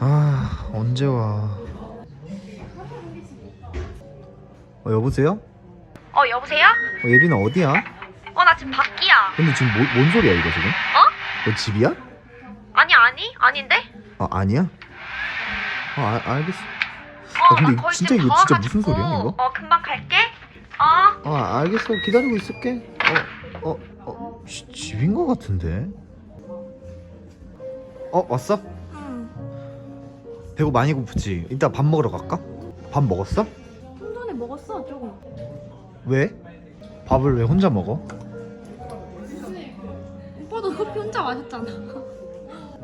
아 언제 와? 어 여보세요? 어 여보세요? 어, 예빈아 어디야? 어 나 지금 밖이야 근데 지금 뭐, 뭔 소리야 이거 지금? 어? 너 집이야? 아니 아니 아닌데? 아 아니야? 어 아, 알겠어. 어, 아, 근데 나 거의 진짜 지금 이거 진짜. 무슨 소리야, 이거? 어 금방 갈게 어어 알겠어 기다리고 있을게. 어어어 어, 지- 집인 것 같은데. 어 왔어? 응. 배고 많이 고프지? 이따 밥 먹으러 갈까? 밥 먹었어? 좀 전에 먹었어 조금 왜? 밥을 왜 혼자 먹어? 오빠도 커피 혼자 마셨잖아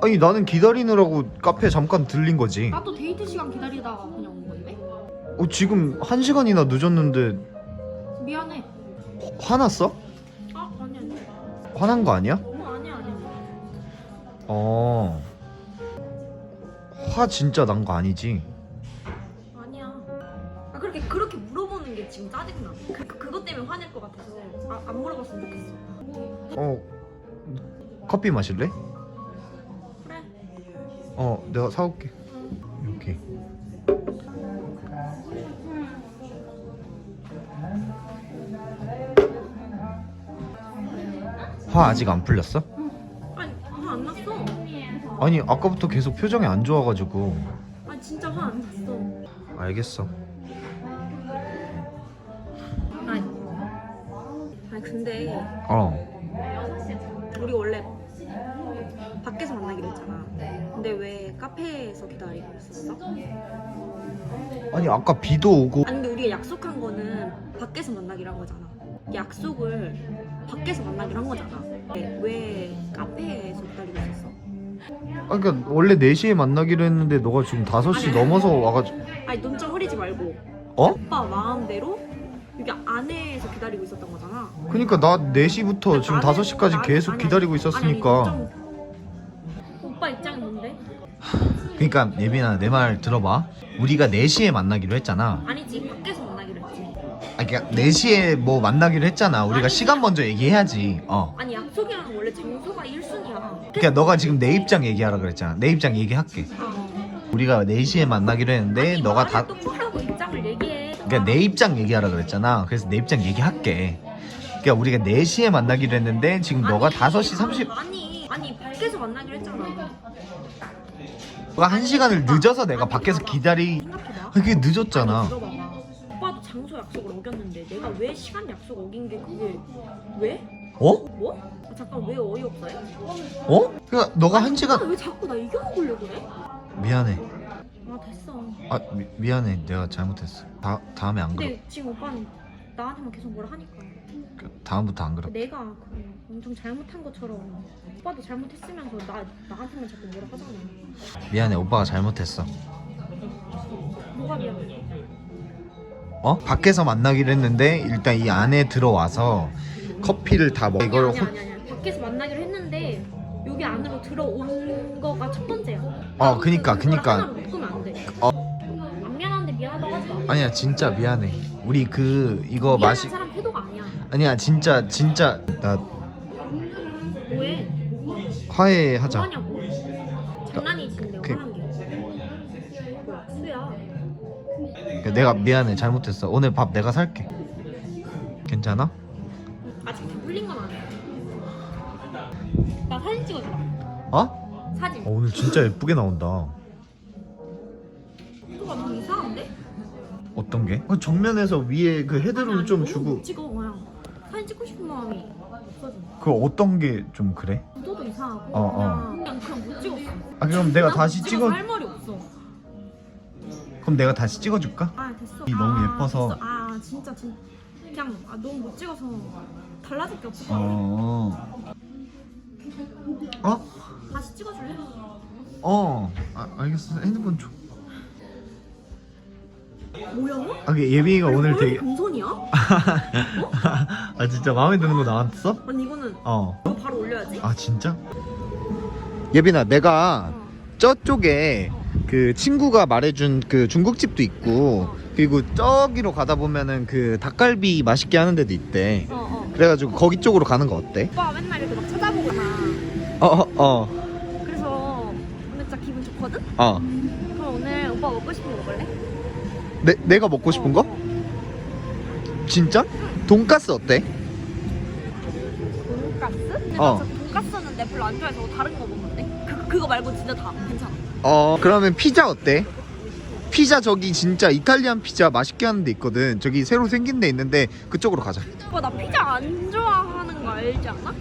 아니 나는 기다리느라고 카페 잠깐 들린 거지. 나도 데이트 시간 기다리다가 그냥 온 건데 어 지금 한 시간이나 늦었는데 미안해 화- 화났어? 아 아니 아니 화난 거 아니야? 어 아니야 아니야 어. 화 진짜 난 거 아니지? 아니야 아 그렇게 그렇게 물어보는 게 지금 짜증나 그, 그, 그것 때문에 화낼 것 같아서 아, 안 물어봤으면 좋겠어 어. 커피 마실래? 그래 어, 내가 사올게. 여기. 화 아직 안 풀렸어? 아니 아까부터 계속 표정이 안 좋아가지고. 아 진짜 화 안 났어 알겠어. 아니 아니 근데 어. 우리 원래 밖에서 만나기로 했잖아. 근데 왜 카페에서 기다리고 있었어? 아니 아까 비도 오고. 아니 근데 우리가 약속한 거는 밖에서 만나기로 한 거잖아. 약속을 밖에서 만나기로 한 거잖아. 왜, 왜 카페에서 기다리고 있었어? 아, 그러니까 원래 4시에 만나기로 했는데 너가 지금 5시 넘어서 와가지고. 아니 눈좀 흐리지 말고 어? 오빠 마음대로 여기 안에서 기다리고 있었던 거잖아. 그러니까 나 4시부터 지금 나는- 5시까지 나는- 계속 아니, 기다리고 아니, 있었으니까. 아니, 눈 좀- 오빠 입장이 뭔데? 그러니까 예빈아 내 말 들어봐. 우리가 4시에 만나기로 했잖아. 아니 아 그러니까 4시에 뭐 만나기로 했잖아. 우리가 아니, 시간 먼저 얘기해야지. 어. 아니 약속이랑 원래 장소가 1순위야. 그러니까 너가 지금 내 입장 얘기하라 그랬잖아. 내 입장 얘기할게. 우리가 4시에 만나기로 했는데 너가 다 똑바로 입장을 얘기해. 그러니까 내 입장 얘기하라 그랬잖아. 그래서 내 입장 얘기할게. 그러니까 우리가 4시에 만나기로 했는데 지금 너가 아니, 5시 30 아니 아니 밖에서 만나기로 했잖아. 너가 1시간을 늦어서 내가 밖에서 기다리 생각해봐. 그게 늦었잖아. 아니, 장소 약속을 어겼는데 내가 왜 시간 약속 어긴 게 그게 왜? 어? 뭐? 아, 잠깐 왜 어이없어요? 어? 그러니까 너가 1시간 아, 왜 자꾸 나 이겨먹으려고 그래? 미안해. 아 됐어. 아 미, 미안해. 내가 잘못했어. 다 다음에 안 그럴. 근데 지금 오빠는 나한테만 계속 뭐라 하니까 그, 다음부터 안 그럴. 내가 그 엄청 잘못한 것처럼 오빠도 잘못했으면서 나 나한테만 자꾸 뭐라 하잖아. 미안해. 오빠가 잘못했어. 뭐가 미안해? 어? 밖에서 만나기로 했는데 일단 이 안에 들어와서 커피를 다 먹. 이걸 아니 호... 아니 아니 밖에서 만나기로 했는데 여기 안으로 들어온 거가 첫 번째야. 어, 그니까, 그니까. 하나로 묶으면 안 돼. 어. 안 미안한데 미안하다고 하지 마. 아니야 진짜 미안해. 우리 그 이거 미안한 마시 사람 태도가 아니야. 아니야 진짜 진짜 나 뭐해? 화해하자. 뭐하냐고. 장난이지 근데 그- 화난 게. 뭐 약수야. 그러니까 내가 미안해 잘못했어. 오늘 밥 내가 살게. 괜찮아? 아직 다 풀린 건 아니야. 나 사진 찍어주라. 어? 사진. 어, 오늘 진짜 예쁘게 나온다. 또가 너무 이상한데? 어떤 게? 어, 정면에서 위에 그 헤드룸 좀 너무 주고 못 찍어 그냥 사진 찍고 싶은 마음이 없어져. 그 어떤 게 좀 그래? 구도도 이상하고 어, 어. 그냥 그냥 못 찍었어. 아 그럼 내가 난 다시 찍어 할 말이. 그럼 내가 다시 찍어줄까? 아 됐어. 이 너무 아, 예뻐서. 됐어. 아 진짜 진 그냥 아, 너무 못 찍어서 달라질 게 없을 것 같아. 어. 어? 다시 찍어줄래? 어. 아, 알겠어. 핸드폰 줘. 뭐야? 아, 그 예빈이가 오늘 왜 되게 금손이야? 아 진짜 마음에 드는 거 나왔어? 아니 이거는 어. 이거 바로 올려야지. 아 진짜? 예빈아 내가 어. 저쪽에 그 친구가 말해준 그 중국집도 있고 그리고 저기로 가다 보면은 그 닭갈비 맛있게 하는 데도 있대 어 어. 그래가지고 거기 쪽으로 가는 거 어때? 오빠 맨날 이렇게 막 쳐다보잖아. 어어어 어, 그래서 오늘 진짜 기분 좋거든? 어. 오늘 오빠 먹고 싶은 거 먹을래? 내, 내가 먹고 싶은 거? 진짜? 돈가스 어때? 돈가스? 근데 어. 나 진짜 돈가스는 내 별로 안 좋아해서 다른 거 먹는데? 그, 그거 말고 진짜 다 괜찮아 어 그러면 피자 어때? 피자 저기 진짜 이탈리안 피자 맛있게 하는 데 있거든 저기 새로 생긴 데 있는데 그쪽으로 가자 오빠 나 피자 안 좋아하는 거 알지 않아?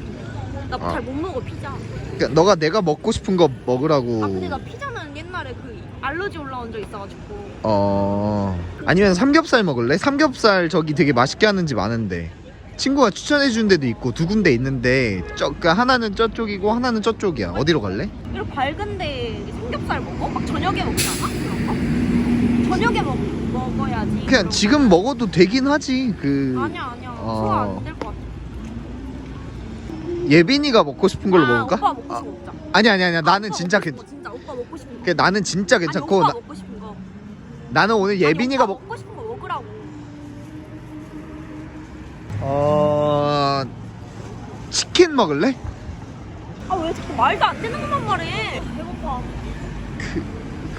나 아. 잘못 먹어 피자 그러니까 너가 내가 먹고 싶은 거 먹으라고 아 근데 나 피자는 옛날에 그 알러지 올라온 적 있어가지고 어 아니면 삼겹살 먹을래? 삼겹살 저기 되게 맛있게 하는 집 많은데 친구가 추천해 준 데도 있고 두 군데 있는데 저, 그 하나는 저쪽이고 하나는 저쪽이야 어디로 갈래? 이렇게 밝은데 삼겹살 먹어? 막 저녁에 먹지 않아? 그런 거? 저녁에 먹, 먹어야지 그냥 지금 먹어도 되긴 하지 그 거. 아니야 아니야 어. 소화 안 될 것 같아 예빈이가 먹고 싶은 걸로 아, 먹을까? 오빠 먹고 아, 싶은 거 먹자 아니 아니 아니 나는 오빠 진짜 먹고 괜 싶은 거, 진짜 오빠 먹고 싶은 거그 나는 진짜 괜찮고 아니, 오빠 나, 먹고 싶은 거 나는 오늘 예빈이가 아니, 먹 오빠 먹고 싶은 거 먹으라고 어 치킨 먹을래? 아 왜 자꾸 말도 안 되는 것만 말해 배고파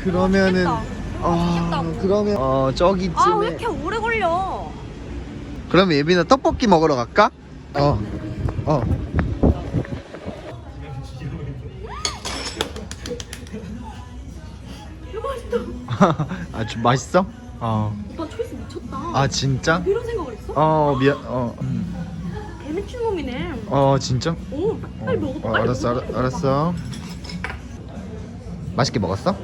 그러면은. 아 맛있겠다고. 그러면 어 저기쯤에 아왜 이렇게 오래 걸려 그러면 예빈아 떡볶이 먹으러 갈까? 어 어. 아, 좀 맛있어? 어. 오빠 초이스 미쳤다 아, 진짜? 이런 생각을 했어? 어, 미안. 어. 음. 개미친 놈이네 어, 진짜? 오 빨리 먹어 어, 빨리 알았어, 먹어. 알아, 알았어. 맛있게 먹었어?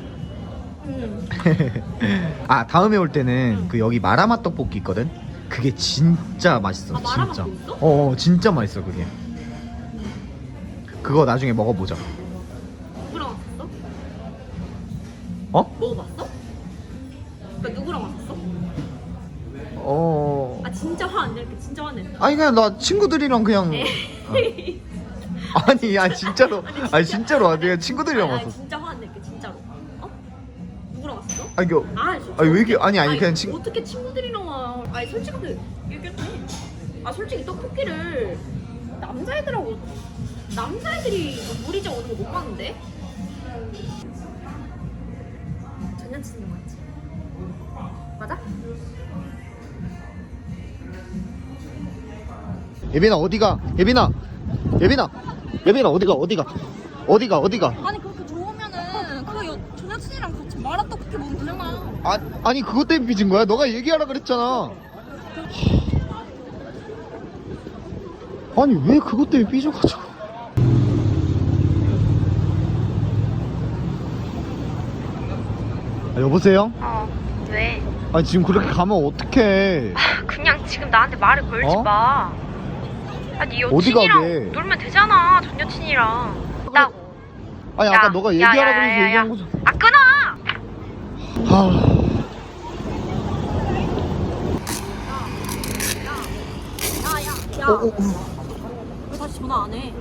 응. 아, 다음에 올 때는 그 여기 마라맛 떡볶이 있거든. 그게 진짜 맛있어. 아, 진짜. 있어? 어, 어, 진짜 맛있어, 그게. 그거 나중에 먹어보자. 누구랑 왔었어? 어? 먹어봤어? 그러니까 누구랑 왔었어? 어. 아 진짜 화 안 낼게 진짜 화내 아니 그냥 나 친구들이랑 그냥 네. 어. 아니 야 진짜로 아니, 진짜. 아니 진짜로 아, 내가 친구들이랑 왔어 진짜 화 아니 그아 솔직히 아니, 왜 이렇게- 아니, 아니, 그냥 친- 어떻게 친구들이랑 와? 아니 솔직하게 얘기했지 아 솔직히 떡볶이를 남자애들하고 남자애들이 무리자 오는 거 못 봤는데? 전 여친인 거 맞지? 맞아? 예빈아 어디가? 예빈아! 예빈아! 예빈아 어디가 어디가? 어디가 어디가? 아니 그렇게 좋으면은 그 전 여친이랑 같이 마라떡볶이 먹으면 되잖 아 아, 아니 그것 때문에 삐진 거야 너가 얘기하라 그랬잖아 아니 왜 그것 때문에 삐져가지고 아, 여보세요? 어, 왜? 아니 지금 그렇게 가면 어떡해 그냥 지금 나한테 말을 걸지 어? 마. 아니 어디 여친이랑 가게? 놀면 되잖아, 전 여친이랑. 나, 아니 야, 아까 너가 야, 얘기하라 야, 그래서 야, 야. 얘기한 거잖아 아 끊어! 하... 야, 어, 어, 어. 왜 다시 전화 안 해?